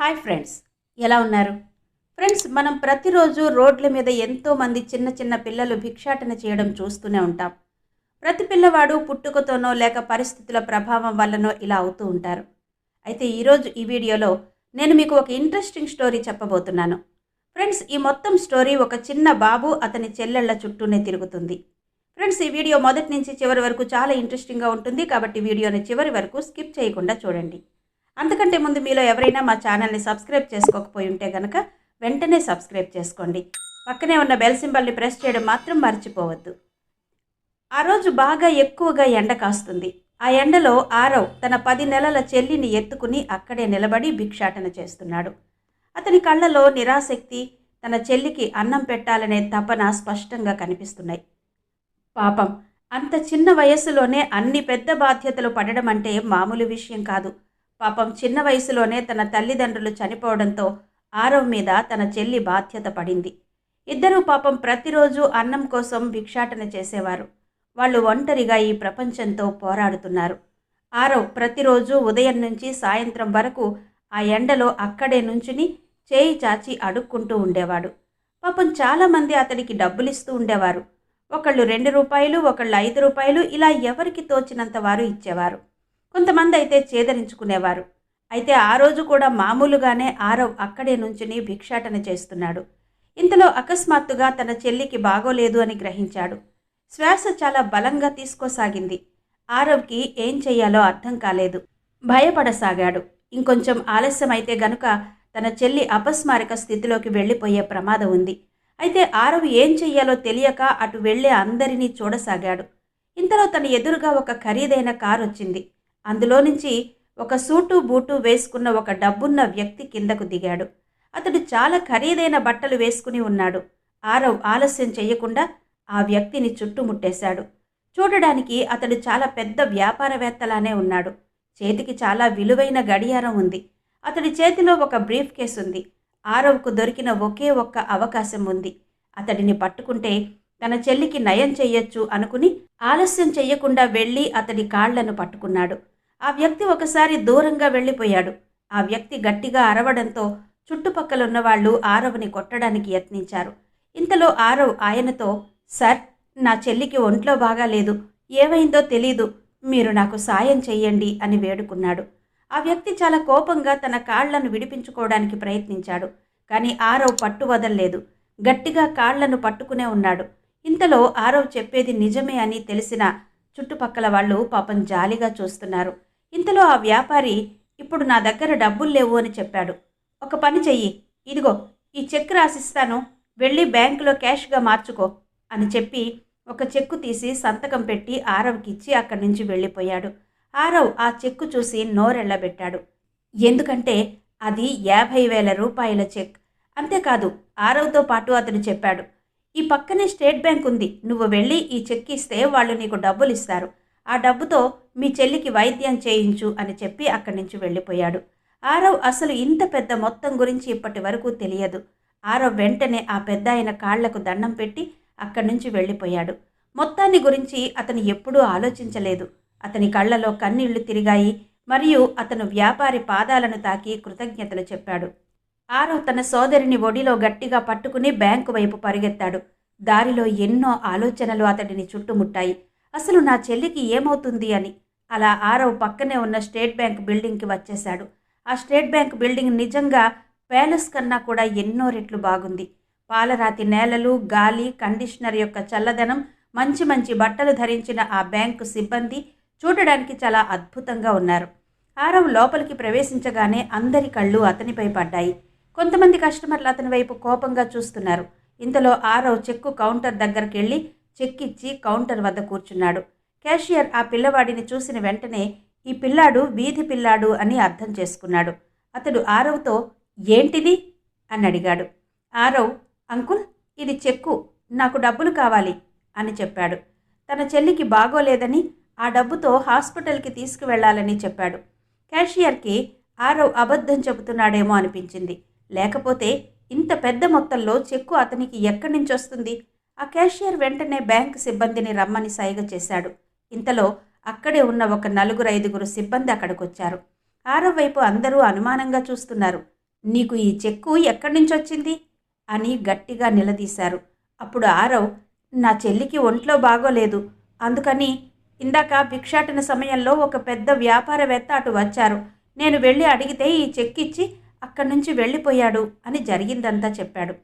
Hi friends ఎలా ఉన్నారు? Friends మనం ప్రతిరోజు రోడ్ల మీద ఎంతోమంది చిన్న చిన్న పిల్లలు భిక్షాటన చేయడం చూస్తూనే ఉంటాం. ప్రతి పిల్లవాడు పుట్టుకతోనో లేక పరిస్థితుల ప్రభావం వల్లనో ఇలా అవుతూ ఉంటారు. అయితే ఈరోజు ఈ వీడియోలో నేను మీకు ఒక ఇంట్రెస్టింగ్ స్టోరీ చెప్పబోతున్నాను. ఫ్రెండ్స్ ఈ మొత్తం స్టోరీ ఒక చిన్న బాబు అతని చెల్లెళ్ళ చుట్టూనే తిరుగుతుంది. ఫ్రెండ్స్ ఈ వీడియో మొదటి నుంచి చివరి వరకు చాలా ఇంట్రెస్టింగ్గా ఉంటుంది కాబట్టి వీడియోని చివరి వరకు స్కిప్ చేయకుండా చూడండి. అంతకంటే ముందు మీలో ఎవరైనా మా ఛానల్ని సబ్స్క్రైబ్ చేసుకోకపోయి ఉంటే గనక వెంటనే సబ్స్క్రైబ్ చేసుకోండి. పక్కనే ఉన్న బెల్ సింబల్ని ప్రెస్ చేయడం మాత్రం మర్చిపోవద్దు. ఆ రోజు బాగా ఎక్కువగా ఎండ కాస్తుంది. ఆ ఎండలో ఆరవ్ తన పది నెలల చెల్లిని ఎత్తుకుని అక్కడే నిలబడి భిక్షాటన చేస్తున్నాడు. అతని కళ్ళలో నిరాశక్తి తన చెల్లికి అన్నం పెట్టాలనే తపన స్పష్టంగా కనిపిస్తున్నాయి. పాపం అంత చిన్న వయస్సులోనే అన్ని పెద్ద బాధ్యతలు పడడం అంటే మామూలు విషయం కాదు. పాపం చిన్న వయసులోనే తన తల్లిదండ్రులు చనిపోవడంతో ఆరవ్ మీద తన చెల్లి బాధ్యత పడింది. ఇద్దరూ పాపం ప్రతిరోజు అన్నం కోసం భిక్షాటన చేసేవారు. వాళ్ళు ఒంటరిగా ఈ ప్రపంచంతో పోరాడుతున్నారు. ఆరవ్ ప్రతిరోజు ఉదయం నుంచి సాయంత్రం వరకు ఆ ఎండలో అక్కడే నుంచుని చేయి చాచి అడుక్కుంటూ ఉండేవాడు. పాపం చాలామంది అతడికి డబ్బులిస్తూ ఉండేవారు. ఒకళ్ళు రెండు రూపాయలు ఒకళ్ళు ఐదు రూపాయలు ఇలా ఎవరికి తోచినంత వారు ఇచ్చేవారు. కొంతమంది అయితే చేదరించుకునేవారు. అయితే ఆ రోజు కూడా మామూలుగానే ఆరవ్ అక్కడే నుంచుని భిక్షాటన చేస్తున్నాడు. ఇంతలో అకస్మాత్తుగా తన చెల్లికి బాగోలేదు అని గ్రహించాడు. శ్వాస చాలా బలంగా తీసుకోసాగింది. ఆరవ్కి ఏం చెయ్యాలో అర్థం కాలేదు. భయపడసాగాడు. ఇంకొంచెం ఆలస్యమైతే గనుక తన చెల్లి అపస్మారక స్థితిలోకి వెళ్ళిపోయే ప్రమాదం ఉంది. అయితే ఆరవ్ ఏం చెయ్యాలో తెలియక అటు వెళ్ళే అందరినీ చూడసాగాడు. ఇంతలో తన ఎదురుగా ఒక ఖరీదైన కారు వచ్చింది అందులో నుంచి ఒక సూటు బూటు వేసుకున్న ఒక డబ్బున్న వ్యక్తి కిందకు దిగాడు. అతడు చాలా ఖరీదైన బట్టలు వేసుకుని ఉన్నాడు. ఆరవ్ ఆలస్యం చేయకుండా ఆ వ్యక్తిని చుట్టుముట్టేశాడు. చూడడానికి అతడు చాలా పెద్ద వ్యాపారవేత్తలానే ఉన్నాడు. చేతికి చాలా విలువైన గడియారం ఉంది. అతడి చేతిలో ఒక బ్రీఫ్ కేస్ ఉంది. ఆరవ్కు దొరికిన ఒకే ఒక్క అవకాశం ఉంది. అతడిని పట్టుకుంటే తన చెల్లికి నయం చెయ్యొచ్చు అనుకుని ఆలస్యం చెయ్యకుండా వెళ్ళి అతడి కాళ్ళను పట్టుకున్నాడు. ఆ వ్యక్తి ఒకసారి దూరంగా వెళ్ళిపోయాడు. ఆ వ్యక్తి గట్టిగా అరవడంతో చుట్టుపక్కలున్న వాళ్ళు ఆరవ్ని కొట్టడానికి యత్నించారు. ఇంతలో ఆరవ్ ఆయనతో సార్ నా చెల్లికి ఒంట్లో బాగాలేదు. ఏమైందో తెలీదు. మీరు నాకు సాయం చెయ్యండి అని వేడుకున్నాడు. ఆ వ్యక్తి చాలా కోపంగా తన కాళ్ళను విడిపించుకోవడానికి ప్రయత్నించాడు. కానీ ఆరవ్ పట్టు వదల్లేదు. గట్టిగా కాళ్ళను పట్టుకునే ఉన్నాడు. ఇంతలో ఆరవ్ చెప్పేది నిజమే అని తెలిసిన చుట్టుపక్కల వాళ్ళు పాపం జాలిగా చూస్తున్నారు. ఇంతలో ఆ వ్యాపారి ఇప్పుడు నా దగ్గర డబ్బులు లేవు అని చెప్పాడు. ఒక పని చెయ్యి. ఇదిగో ఈ చెక్ రాసిస్తాను. వెళ్ళి బ్యాంకులో క్యాష్గా మార్చుకో అని చెప్పి ఒక చెక్కు తీసి సంతకం పెట్టి ఆరవ్కిచ్చి అక్కడి నుంచి వెళ్ళిపోయాడు. ఆరవ్ ఆ చెక్కు చూసి నోరెళ్ళబెట్టాడు. ఎందుకంటే అది యాభై వేల రూపాయల చెక్. అంతేకాదు ఆరవ్తో పాటు అతను చెప్పాడు. ఈ పక్కనే స్టేట్ బ్యాంక్ ఉంది. నువ్వు వెళ్ళి ఈ చెక్ ఇస్తే వాళ్ళు నీకు డబ్బులు ఇస్తారు ఆ డబ్బుతో మీ చెల్లికి వైద్యం చేయించు అని చెప్పి అక్కడి నుంచి వెళ్ళిపోయాడు. ఆరవ్ అసలు ఇంత పెద్ద మొత్తం గురించి ఇప్పటి వరకు తెలియదు. ఆరవ్ వెంటనే ఆ పెద్ద ఆయన కాళ్ళకు దండం పెట్టి అక్కడి నుంచి వెళ్ళిపోయాడు. మొత్తాన్ని గురించి అతను ఎప్పుడూ ఆలోచించలేదు. అతని కళ్ళలో కన్నీళ్ళు తిరిగాయి మరియు అతను వ్యాపారి పాదాలను తాకి కృతజ్ఞతలు చెప్పాడు. ఆరవ్ తన సోదరిని ఒడిలో గట్టిగా పట్టుకుని బ్యాంకు వైపు పరిగెత్తాడు. దారిలో ఎన్నో ఆలోచనలు అతడిని చుట్టుముట్టాయి. అసలు నా చెల్లికి ఏమవుతుంది అని. అలా ఆరవ్ పక్కనే ఉన్న స్టేట్ బ్యాంక్ బిల్డింగ్కి వచ్చేశాడు. ఆ స్టేట్ బ్యాంక్ బిల్డింగ్ నిజంగా ప్యాలెస్ కన్నా కూడా ఎన్నో రెట్లు బాగుంది. పాలరాతి నేలలు గాలి కండిషనర్ యొక్క చల్లదనం మంచి మంచి బట్టలు ధరించిన ఆ బ్యాంకు సిబ్బంది చూడడానికి చాలా అద్భుతంగా ఉన్నారు. ఆరవ్ లోపలికి ప్రవేశించగానే అందరి కళ్ళు అతనిపై పడ్డాయి. కొంతమంది కస్టమర్లు అతని వైపు కోపంగా చూస్తున్నారు. ఇంతలో ఆరవ్ చెక్కు కౌంటర్ దగ్గరికి వెళ్ళి చెక్ ఇచ్చి కౌంటర్ వద్ద కూర్చున్నాడు. క్యాషియర్ ఆ పిల్లవాడిని చూసిన వెంటనే ఈ పిల్లాడు వీధి పిల్లాడు అని అర్థం చేసుకున్నాడు. అతడు ఆరవ్తో ఏంటిది? అని అడిగాడు. ఆరవ్ అంకుల్ ఇది చెక్కు. నాకు డబ్బులు కావాలి అని చెప్పాడు. తన చెల్లికి బాగోలేదని ఆ డబ్బుతో హాస్పిటల్కి తీసుకువెళ్ళాలని చెప్పాడు. క్యాషియర్కి ఆరవ్ అబద్ధం చెబుతున్నాడేమో అనిపించింది. లేకపోతే ఇంత పెద్ద మొత్తంలో చెక్కు అతనికి ఎక్కడి నుంచి వస్తుంది? ఆ క్యాషియర్ వెంటనే బ్యాంకు సిబ్బందిని రమ్మని సైగ చేశాడు. ఇంతలో అక్కడే ఉన్న ఒక నలుగురు ఐదుగురు సిబ్బంది అక్కడికొచ్చారు. ఆరో వైపు అందరూ అనుమానంగా చూస్తున్నారు. నీకు ఈ చెక్కు ఎక్కడి నుంచి వచ్చింది అని గట్టిగా నిలదీశారు. అప్పుడు ఆరవ్ నా చెల్లికి ఒంట్లో బాగోలేదు. అందుకని ఇందాక భిక్షాటన సమయంలో ఒక పెద్ద వ్యాపారవేత్త అటు వచ్చారు. నేను వెళ్ళి అడిగితే ఈ చెక్ ఇచ్చి అక్కడి నుంచి వెళ్ళిపోయాడు అని జరిగిందంతా చెప్పాడు.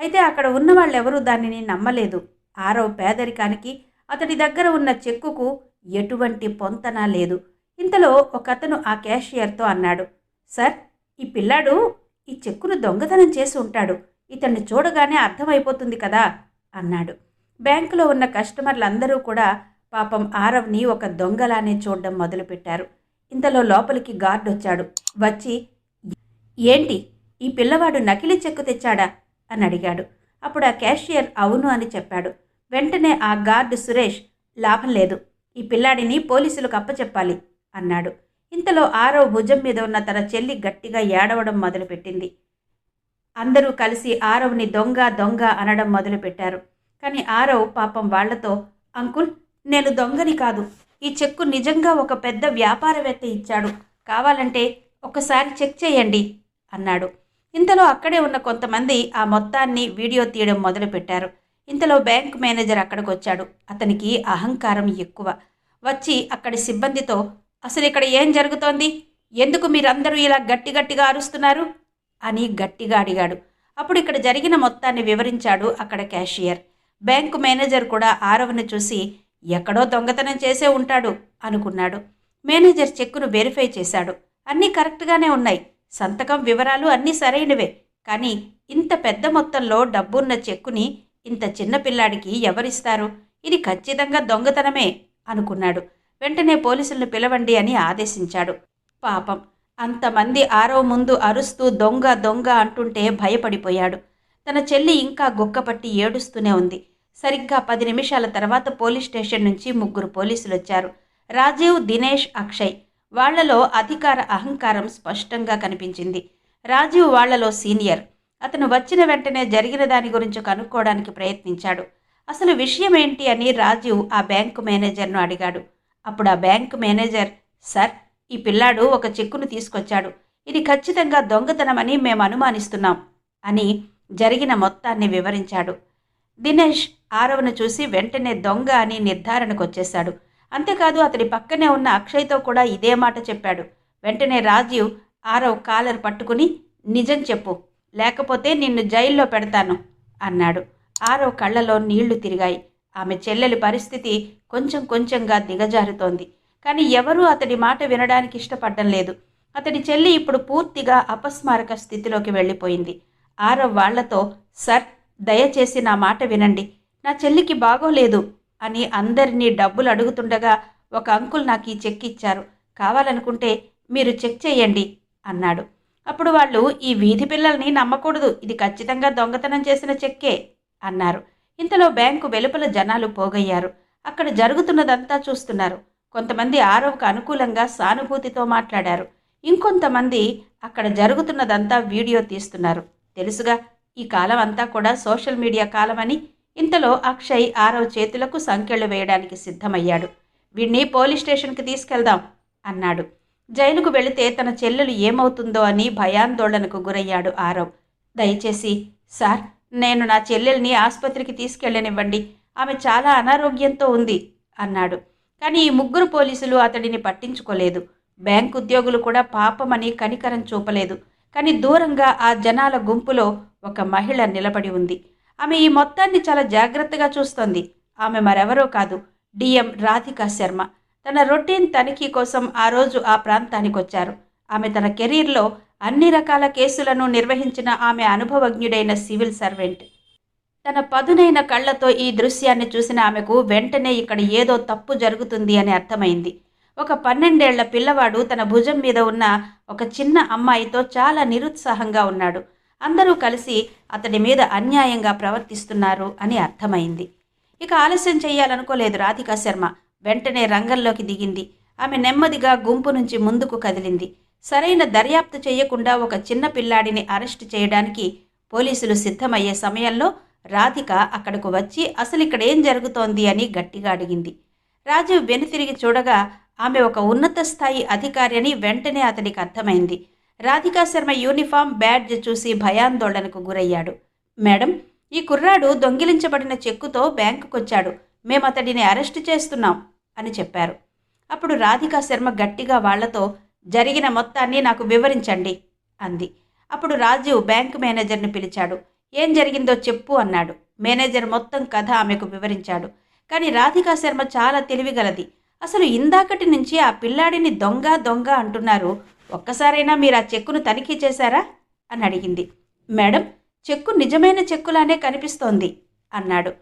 అయితే అక్కడ ఉన్న వాళ్ళెవరూ దానిని నమ్మలేదు. ఆరవ్ పేదరికానికి అతడి దగ్గర ఉన్న చెక్కుకు ఎటువంటి పొంతన లేదు. ఇంతలో ఒకతను ఆ క్యాషియర్తో అన్నాడు సార్ ఈ పిల్లాడు ఈ చెక్కును దొంగతనం చేసి ఉంటాడు. ఇతన్ని చూడగానే అర్థమైపోతుంది కదా అన్నాడు. బ్యాంకులో ఉన్న కస్టమర్లందరూ కూడా పాపం ఆరవ్ని ఒక దొంగలానే చూడడం మొదలుపెట్టారు. ఇంతలో లోపలికి గార్డ్ వచ్చాడు వచ్చి ఏంటి? ఈ పిల్లవాడు నకిలీ చెక్కు తెచ్చాడా? అని అడిగాడు. అప్పుడు ఆ క్యాషియర్ అవును అని చెప్పాడు. వెంటనే ఆ గార్డు సురేష్ లాభం లేదు. ఈ పిల్లాడిని పోలీసులకు అప్పచెప్పాలి అన్నాడు. ఇంతలో ఆరవ్ భుజం మీద ఉన్న తన చెల్లి గట్టిగా ఏడవడం మొదలుపెట్టింది. అందరూ కలిసి ఆరవ్ని దొంగ దొంగ అనడం మొదలుపెట్టారు. కానీ ఆరవ్ పాపం వాళ్ళతో అంకుల్ నేను దొంగని కాదు. ఈ చెక్కు నిజంగా ఒక పెద్ద వ్యాపారవేత్త ఇచ్చాడు. కావాలంటే ఒకసారి చెక్ చేయండి అన్నాడు. ఇంతలో అక్కడే ఉన్న కొంతమంది ఆ మొత్తాన్ని వీడియో తీయడం మొదలుపెట్టారు. ఇంతలో బ్యాంక్ మేనేజర్ అక్కడికి వచ్చాడు అతనికి అహంకారం ఎక్కువ. వచ్చి అక్కడి సిబ్బందితో అసలు ఇక్కడ ఏం జరుగుతోంది? ఎందుకు మీరందరూ ఇలా గట్టి గట్టిగా అరుస్తున్నారు? అని గట్టిగా అడిగాడు. అప్పుడు ఇక్కడ జరిగిన మొత్తాన్ని వివరించాడు అక్కడ క్యాషియర్. బ్యాంకు మేనేజర్ కూడా ఆరవను చూసి ఎక్కడో దొంగతనం చేసే ఉంటాడు అనుకున్నాడు. మేనేజర్ చెక్కును వెరిఫై చేశాడు. అన్నీ కరెక్ట్గానే ఉన్నాయి. సంతకం వివరాలు అన్నీ సరైనవే. కానీ ఇంత పెద్ద మొత్తంలో డబ్బున్న చెక్కుని ఇంత చిన్న పిల్లాడికి ఎవరిస్తారు? ఇది ఖచ్చితంగా దొంగతనమే అనుకున్నాడు. వెంటనే పోలీసులను పిలవండి అని ఆదేశించాడు. పాపం. అంతమంది ఆరో ముందు అరుస్తూ దొంగ దొంగ అంటుంటే భయపడిపోయాడు. తన చెల్లి ఇంకా గుక్కపట్టి ఏడుస్తూనే ఉంది. సరిగ్గా పది నిమిషాల తర్వాత పోలీస్ స్టేషన్ నుంచి ముగ్గురు పోలీసులు వచ్చారు రాజీవ్ దినేష్ అక్షయ్. వాళ్ళలో అధికార అహంకారం స్పష్టంగా కనిపించింది. రాజీవ్ వాళ్ళలో సీనియర్. అతను వచ్చిన వెంటనే జరిగిన దాని గురించి కనుక్కోవడానికి ప్రయత్నించాడు. అసలు విషయం ఏంటి అని రాజీవ్ ఆ బ్యాంకు మేనేజర్ను అడిగాడు. అప్పుడు ఆ బ్యాంకు మేనేజర్ సార్ ఈ పిల్లాడు ఒక చెక్కును తీసుకొచ్చాడు. ఇది ఖచ్చితంగా దొంగతనమని మేము అనుమానిస్తున్నాం అని జరిగిన మొత్తాన్ని వివరించాడు. దినేష్ ఆరవను చూసి వెంటనే దొంగ అని నిర్ధారణకు వచ్చేశాడు. అంతేకాదు అతడి పక్కనే ఉన్న అక్షయ్తో కూడా ఇదే మాట చెప్పాడు. వెంటనే రాజీవ్ ఆరవ్ కాలర్ పట్టుకుని నిజం చెప్పు లేకపోతే నిన్ను జైల్లో పెడతాను అన్నాడు. ఆరవ్ కళ్ళలో నీళ్ళు తిరిగాయి. ఆమె చెల్లెలి పరిస్థితి కొంచెం కొంచెంగా దిగజారుతోంది. కానీ ఎవరూ అతడి మాట వినడానికి ఇష్టపడడం లేదు. అతడి చెల్లి ఇప్పుడు పూర్తిగా అపస్మారక స్థితిలోకి వెళ్ళిపోయింది. ఆరవ్ వాళ్ళతో సర్ దయచేసి నా మాట వినండి. నా చెల్లికి బాగోలేదు. అని అందరినీ డబ్బులు అడుగుతుండగా ఒక అంకుల్ నాకు ఈ చెక్ ఇచ్చారు. కావాలనుకుంటే మీరు చెక్ చేయండి అన్నాడు. అప్పుడు వాళ్ళు ఈ వీధి పిల్లల్ని నమ్మకూడదు ఇది ఖచ్చితంగా దొంగతనం చేసిన చెక్కే అన్నారు. ఇంతలో బ్యాంకు వెలుపల జనాలు పోగయ్యారు. అక్కడ జరుగుతున్నదంతా చూస్తున్నారు. కొంతమంది ఆరవకు అనుకూలంగా సానుభూతితో మాట్లాడారు. ఇంకొంతమంది అక్కడ జరుగుతున్నదంతా వీడియో తీస్తున్నారు. తెలుసుగా ఈ కాలం అంతా కూడా సోషల్ మీడియా కాలమని ఇంతలో అక్షయ్ ఆరవ్ చేతులకు సంకెళ్ళు వేయడానికి సిద్ధమయ్యాడు. వీణ్ణి పోలీస్ స్టేషన్కి తీసుకెళ్దాం అన్నాడు. జైలుకు వెళితే తన చెల్లెలు ఏమవుతుందో అని భయాందోళనకు గురయ్యాడు ఆరవ్. దయచేసి సార్ నేను నా చెల్లెల్ని ఆసుపత్రికి తీసుకెళ్ళనివ్వండి. ఆమె చాలా అనారోగ్యంతో ఉంది అన్నాడు. కానీ ఈ ముగ్గురు పోలీసులు అతడిని పట్టించుకోలేదు. బ్యాంక్ ఉద్యోగులు కూడా పాపమని కనికరం చూపలేదు. కానీ దూరంగా ఆ జనాల గుంపులో ఒక మహిళ నిలబడి ఉంది. ఆమె ఈ మొత్తాన్ని చాలా జాగ్రత్తగా చూస్తోంది. ఆమె మరెవరో కాదు. డిఎం రాధికా శర్మ. తన రొటీన్ తనిఖీ కోసం ఆ రోజు ఆ ప్రాంతానికి వచ్చారు ఆమె తన కెరీర్లో అన్ని రకాల కేసులను నిర్వహించిన ఆమె అనుభవజ్ఞుడైన సివిల్ సర్వెంట్. తన పదునైన కళ్ళతో ఈ దృశ్యాన్ని చూసిన ఆమెకు వెంటనే ఇక్కడ ఏదో తప్పు జరుగుతుంది అని అర్థమైంది. ఒక పన్నెండేళ్ళ పిల్లవాడు తన భుజం మీద ఉన్న ఒక చిన్న అమ్మాయితో చాలా నిరుత్సాహంగా ఉన్నాడు. అందరూ కలిసి అతడి మీద అన్యాయంగా ప్రవర్తిస్తున్నారు అని అర్థమైంది. ఇక ఆలస్యం చేయాలనుకోలేదు రాధికా శర్మ. వెంటనే రంగంలోకి దిగింది. ఆమె నెమ్మదిగా గుంపు నుంచి ముందుకు కదిలింది. సరైన దర్యాప్తు చేయకుండా ఒక చిన్న పిల్లాడిని అరెస్టు చేయడానికి పోలీసులు సిద్ధమయ్యే సమయంలో రాధిక అక్కడకు వచ్చి అసలు ఇక్కడ ఏం జరుగుతోంది? అని గట్టిగా అడిగింది. రాజీవ్ వెనుతిరిగి చూడగా ఆమె ఒక ఉన్నత స్థాయి అధికారి అని వెంటనే అతనికి అర్థమైంది. రాధికా శర్మ యూనిఫామ్ బ్యాడ్జ్ చూసి భయాందోళనకు గురయ్యాడు. మేడం ఈ కుర్రాడు దొంగిలించబడిన చెక్కుతో బ్యాంకుకొచ్చాడు. మేము అతడిని అరెస్టు చేస్తున్నాం అని చెప్పారు. అప్పుడు రాధికా శర్మ గట్టిగా వాళ్ళతో జరిగిన మొత్తాన్ని నాకు వివరించండి అంది. అప్పుడు రాజీవ్ బ్యాంకు మేనేజర్ని పిలిచాడు. ఏం జరిగిందో చెప్పు అన్నాడు. మేనేజర్ మొత్తం కథ ఆమెకు వివరించాడు. కానీ రాధికా శర్మ చాలా తెలివిగలది. అసలు ఇందాకటి నుంచి ఆ పిల్లాడిని దొంగ దొంగ అంటున్నారు. ఒక్కసారైనా మీరు ఆ చెక్కును తనిఖీ చేశారా? అని అడిగింది. మేడం చెక్కు నిజమైన చెక్కులానే కనిపిస్తోంది అన్నాడు.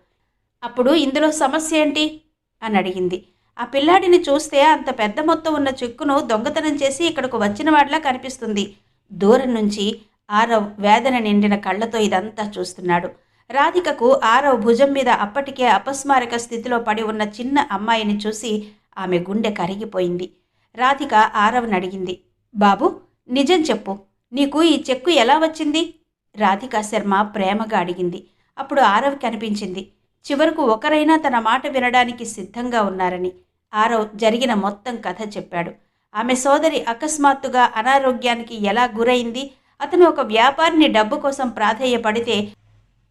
అప్పుడు ఇందులో సమస్య ఏంటి? అని అడిగింది. ఆ పిల్లాడిని చూస్తే అంత పెద్ద మొత్తం ఉన్న చెక్కును దొంగతనం చేసి ఇక్కడకు వచ్చిన వాడిలా కనిపిస్తుంది. దూరం నుంచి ఆరవ్ వేదన నిండిన కళ్ళతో ఇదంతా చూస్తున్నాడు. రాధికకు ఆరవ్ భుజం మీద అప్పటికే అపస్మారక స్థితిలో పడి ఉన్న చిన్న అమ్మాయిని చూసి ఆమె గుండె కరిగిపోయింది. రాధిక ఆరవ్ని అడిగింది బాబు నిజం చెప్పు. నీకు ఈ చెక్కు ఎలా వచ్చింది? రాధికా శర్మ ప్రేమగా అడిగింది. అప్పుడు ఆరవ్ కనిపించింది. చివరకు ఒకరైనా తన మాట వినడానికి సిద్ధంగా ఉన్నారని. ఆరవ్ జరిగిన మొత్తం కథ చెప్పాడు. ఆమె సోదరి అకస్మాత్తుగా అనారోగ్యానికి ఎలా గురైంది? అతను ఒక వ్యాపారిని డబ్బు కోసం ప్రాధేయపడితే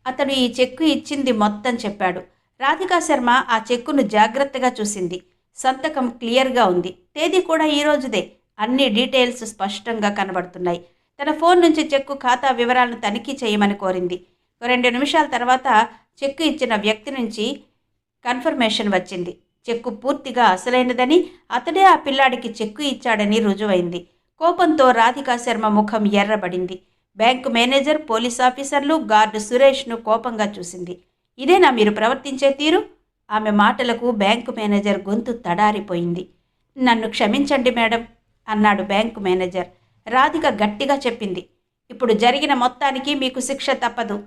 అతడు ఈ చెక్కు ఇచ్చింది మొత్తం చెప్పాడు. రాధికా శర్మ ఆ చెక్కును జాగ్రత్తగా చూసింది. సంతకం క్లియర్గా ఉంది. తేదీ కూడా ఈ రోజుదే. అన్ని డీటెయిల్స్ స్పష్టంగా కనబడుతున్నాయి. తన ఫోన్ నుంచి చెక్కు ఖాతా వివరాలను తనిఖీ చేయమని కోరింది. రెండు నిమిషాల తర్వాత చెక్కు ఇచ్చిన వ్యక్తి నుంచి కన్ఫర్మేషన్ వచ్చింది. చెక్కు పూర్తిగా అసలైనదని అతడే ఆ పిల్లాడికి చెక్కు ఇచ్చాడని రుజువైంది. కోపంతో రాధికా శర్మ ముఖం ఎర్రబడింది. బ్యాంకు మేనేజర్ పోలీస్ ఆఫీసర్లు గార్డు సురేష్ను కోపంగా చూసింది. ఇదేనా మీరు ప్రవర్తించే తీరు? ఆమె మాటలకు బ్యాంకు మేనేజర్ గొంతు తడారిపోయింది. నన్ను క్షమించండి మేడం. అన్నాడు బ్యాంకు మేనేజర్. రాధిక గట్టిగా చెప్పింది. ఇప్పుడు జరిగిన మొత్తానికి మీకు శిక్ష తప్పదు.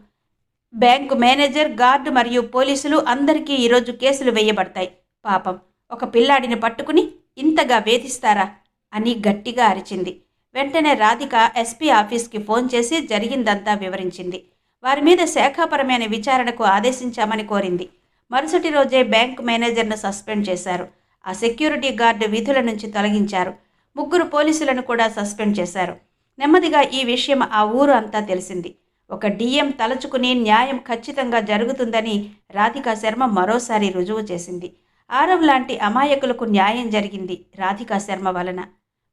బ్యాంకు మేనేజర్ గార్డు మరియు పోలీసులు అందరికీ ఈరోజు కేసులు వేయబడతాయి. పాపం ఒక పిల్లాడిని పట్టుకుని ఇంతగా వేధిస్తారా అని గట్టిగా అరిచింది. వెంటనే రాధిక ఎస్పీ ఆఫీస్కి ఫోన్ చేసి జరిగిందంతా వివరించింది. వారి మీద శాఖాపరమైన విచారణకు ఆదేశించామని కోరింది. మరుసటి రోజే బ్యాంక్ మేనేజర్ను సస్పెండ్ చేశారు. ఆ సెక్యూరిటీ గార్డు విధుల నుంచి తొలగించారు. ముగ్గురు పోలీసులను కూడా సస్పెండ్ చేశారు. నెమ్మదిగా ఈ విషయం ఆ ఊరు అంతా తెలిసింది. ఒక డిఎం తలుచుకుని న్యాయం ఖచ్చితంగా జరుగుతుందని రాధికా శర్మ మరోసారి రుజువు చేసింది. ఆరవ్ లాంటి అమాయకులకు న్యాయం జరిగింది రాధికా శర్మ వలన.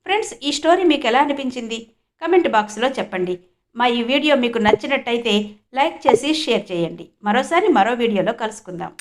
ఫ్రెండ్స్ ఈ స్టోరీ మీకు ఎలా అనిపించింది? కమెంట్ బాక్స్లో చెప్పండి. మా ఈ వీడియో మీకు నచ్చినట్టయితే లైక్ చేసి షేర్ చేయండి. మరోసారి మరో వీడియోలో కలుసుకుందాం.